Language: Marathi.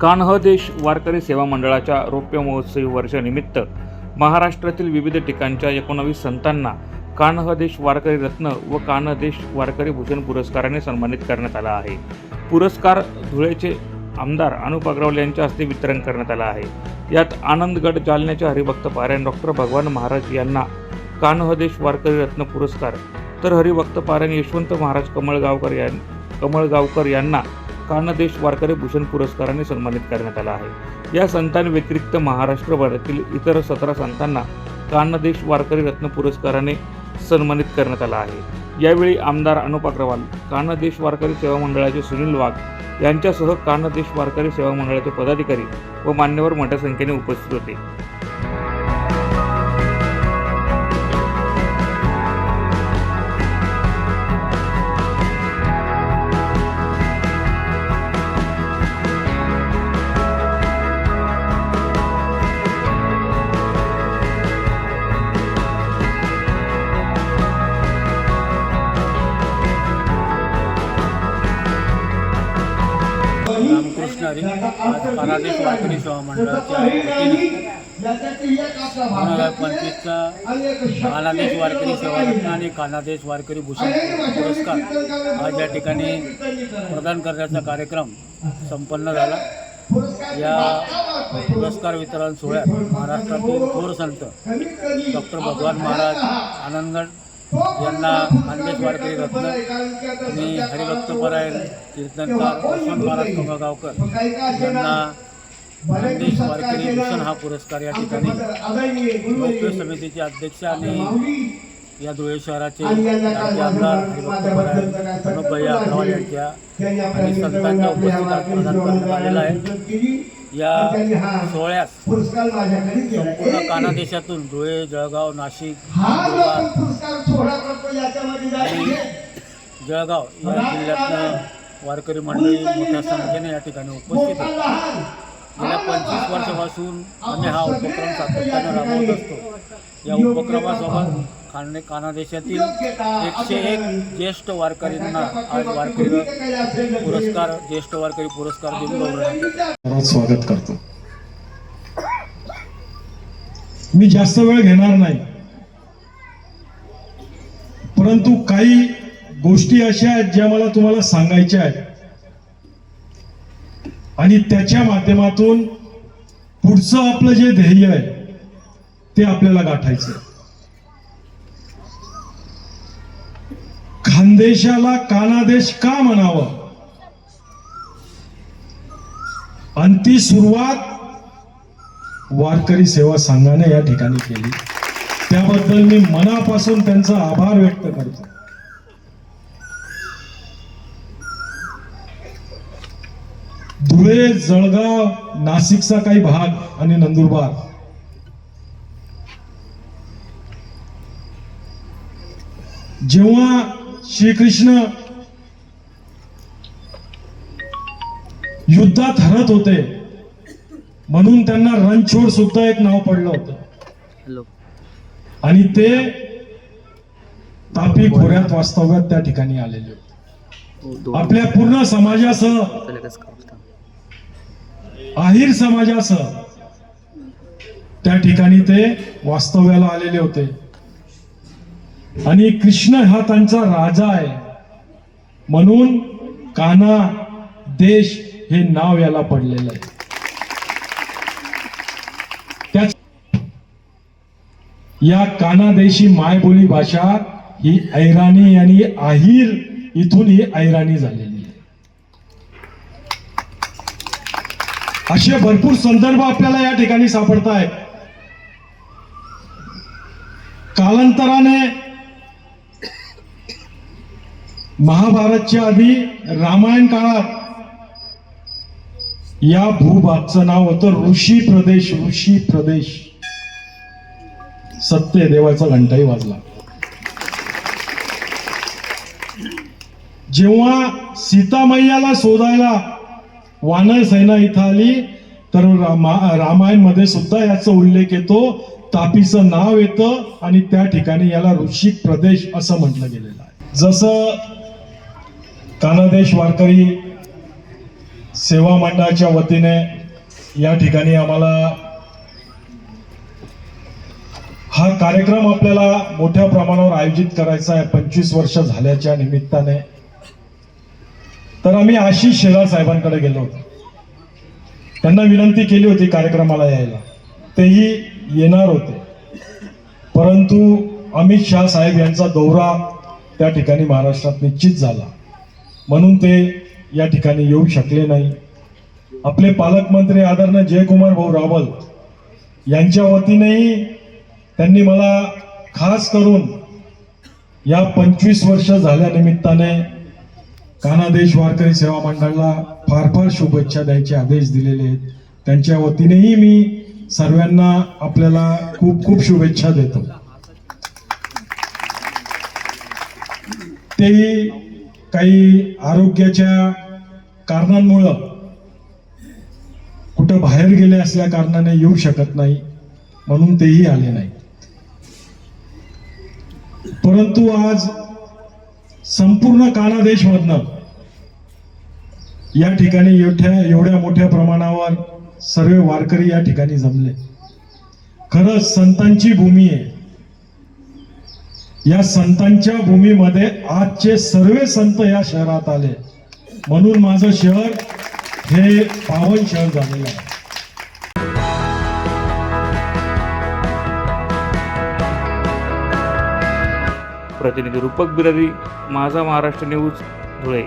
कान्ह देश वारकरी सेवा मंडळाच्या रौप्य महोत्सवी वर्षानिमित्त महाराष्ट्रातील विविध ठिकाणच्या एकोणावीस संतांना कान्ह देश वारकरी रत्न व कान्ह देश वारकरी भूषण पुरस्काराने सन्मानित करण्यात आला आहे. पुरस्कार धुळेचे आमदार अनुप अग्रवाल यांच्या हस्ते वितरण करण्यात आला आहे. यात आनंदगड जालन्याच्या हरिभक्त पारायण डॉक्टर भगवान महाराज यांना कान्ह देश वारकरी रत्न पुरस्कार तर हरिभक्त पारायण यशवंत महाराज कमळगावकर यां कमळगावकर यांना कानदेश वारकरी भूषण पुरस्काराने सन्मानित करण्यात आला आहे. या संतांव्यतिरिक्त महाराष्ट्रभरातील इतर सतरा संतांना कान्हदेश वारकरी रत्न पुरस्काराने सन्मानित करण्यात आला आहे. यावेळी आमदार अनुप अग्रवाल कानदेश वारकरी सेवा मंडळाचे सुनील वाघ यांच्यासह कानदेश वारकरी सेवा मंडळाचे पदाधिकारी व मान्यवर मोठ्या संख्येने उपस्थित होते. रामकृष्ण आज कानादेश वारकरी सेवा मंडळाच्या दोन हजार पंचवीसचा कानादेश वारकरी सेवा रत्न आणि कानादेश वारकरी भूषण पुरस्कार आज या ठिकाणी प्रदान करण्याचा कार्यक्रम संपन्न झाला. या पुरस्कार वितरण सोहळ्यात महाराष्ट्रातील थोर संत डॉक्टर भगवान महाराज आनंदगड यांना खानदेश वारकरी रत्न. आणि हरिभक्त परायण कीर्तनकार यशवंत महाराज कमळगावकर. यांना खानदेश वारकरी भूषण हा पुरस्कार या ठिकाणी लोकप्रिय समितीचे अध्यक्ष आणि या धुळे शहराचे आमदार हरिभक्त परायण प्रणवभैया अग्रवाल यांच्या आणि संतांच्या उपस्थितीत प्रदान करण्यात आलेला आहे. या सोहळ्यास संपूर्ण काना देशातून धुळे जळगाव नाशिक आणि जळगाव या जिल्ह्यातनं वारकरी मंडळी मोठ्या संख्येने या ठिकाणी उपस्थित आहे गेल्या पंचवीस वर्षापासून आम्ही हा उपक्रम सातत्यानं राबवत असतो. या उपक्रमासोबत खाणे काना देशातील एकशे एक ज्येष्ठ वारकरींना आज वारकरी पुरस्कार ज्येष्ठ वारकरी पुरस्कार देऊन. सर्वात स्वागत करतो. मी जास्त वेळ घेणार नाही. परंतु काही गोष्टी अशा आहेत ज्या मला तुम्हाला सांगायच्या आहेत. आणि त्याच्या माध्यमातून पुढचं आपलं जे ध्येय आहे ते आपल्याला गाठायचं खानदेशाला कानादेश का म्हणावं? आणि ती सुरुवात वारकरी सेवा संघाने या ठिकाणी केली. त्याबद्दल मी मनापासून त्यांचा आभार व्यक्त करतो. धुळे जळगाव नाशिकचा काही भाग आणि नंदुरबार. जेव्हा श्रीकृष्ण युद्धात हरत होते. म्हणून त्यांना रणछोड सुद्धा एक नाव पडलं होतं. आणि ते तापी खोऱ्यात वास्तव्यात त्या ठिकाणी आलेले होते. आपल्या पूर्ण समाजासह आहिर समाजासह त्या ठिकाणी ते वास्तव्याला आलेले होते. आणि कृष्ण हा त्यांचा राजा आहे. म्हणून काना देश हे नाव याला पडलेलं आहे. त्याच या कानादेशी मायबोली भाषा ही ऐराणी आणि आहिर इथून ही ऐराणी झालेली आहे. असे भरपूर संदर्भ आपल्याला या ठिकाणी सापडत आहेत कालांतराने महाभारतच्या आधी रामायण काळात या भूभागचं नाव होतं ऋषी प्रदेश ऋषी प्रदेश. सत्य देवाचा घंटाही वाजला. जेव्हा सीतामय्याला शोधायला वानर सेना इथं आली तर रामा रामायणमध्ये सुद्धा याचा उल्लेख येतो. तापीचं नाव येतं आणि त्या ठिकाणी याला ऋषी प्रदेश असं म्हटलं गेलेलं आहे. जसं कानादेश वारकरी सेवा मंडळाच्या वतीने या ठिकाणी आम्हाला हा कार्यक्रम आपल्याला मोठ्या प्रमाणावर आयोजित करायचा आहे. पंचवीस वर्ष झाल्याच्या निमित्ताने. तर आम्ही आशिष शेलार साहेबांकडे गेलो होतो. त्यांना विनंती केली होती कार्यक्रमाला यायला. तेही येणार होते. परंतु अमित शाह साहेब यांचा दौरा त्या ठिकाणी महाराष्ट्रात निश्चित झाला. म्हणून ते या ठिकाणी येऊ शकले नाही. आपले पालकमंत्री आदरणीय जयकुमार भाऊ रावल यांच्या वतीनेही त्यांनी मला खास करून या पंचवीस वर्ष झाल्या निमित्ताने कानादेश वारकरी सेवा मंडळाला फार फार शुभेच्छा द्यायचे आदेश दिलेले आहेत. त्यांच्या वतीनेही मी सर्वांना आपल्याला खूप खूप शुभेच्छा देतो. तेही काही आरोग्याच्या कारणांमुळं कुठं बाहेर गेले असल्या कारणाने येऊ शकत नाही म्हणून तेही आले नाही परंतु आज संपूर्ण कानादेशमधनं या ठिकाणी एवढ्या एवढ्या मोठ्या प्रमाणावर सर्व वारकरी या ठिकाणी जमले. खरंच संतांची भूमी आहे. या संतांच्या भूमीमध्ये आजचे सर्व संत या शहरात आले. म्हणून माझं शहर हे पावन शहर झालेलं आहे. प्रतिनिधी रूपक बिरारी माझा महाराष्ट्र न्यूज धुळे.